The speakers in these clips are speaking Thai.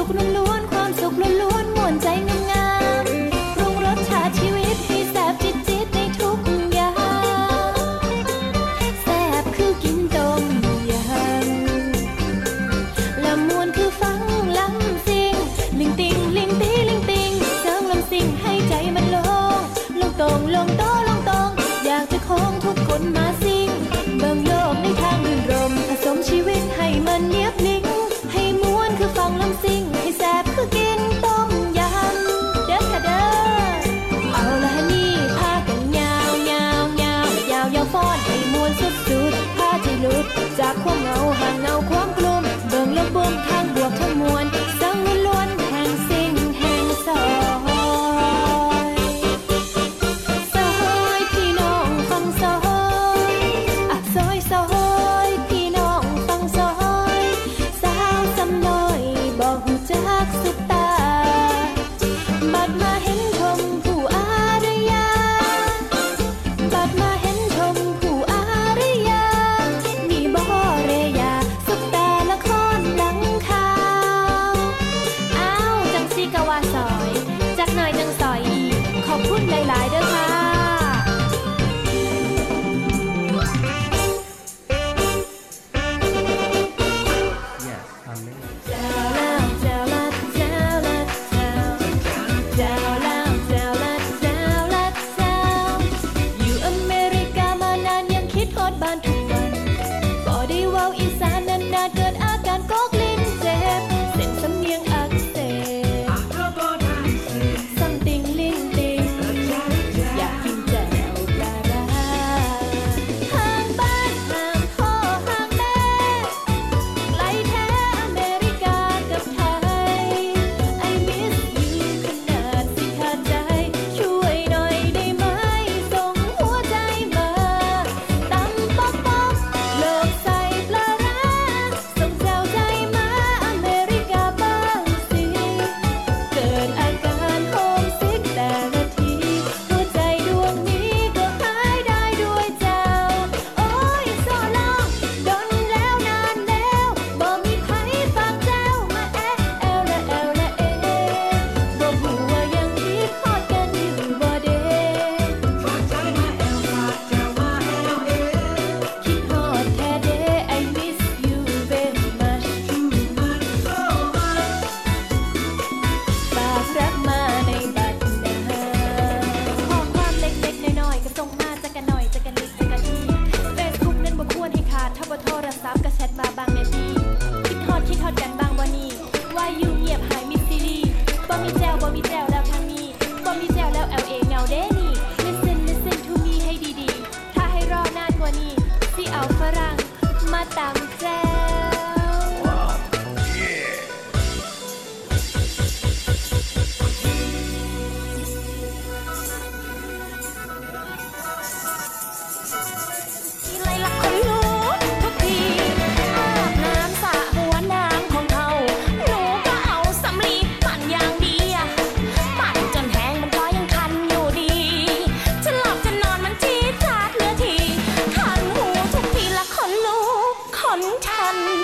Aku nunggu. จุดพาที่หลุดจากความเหงาห่างเงา เาเด้นี่ listen listen to me ให้ดีๆ ถ้าให้รอดหน้าทัวนี้สิเอาฝรั่งมาตามแจ้ 忠诚。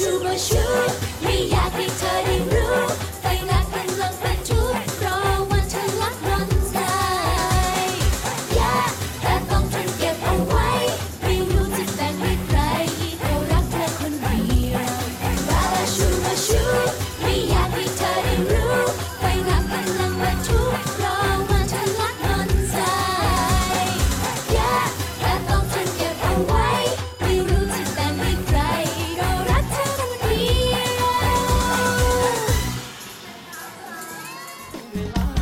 Chuba Shoo, Ria Rita. me like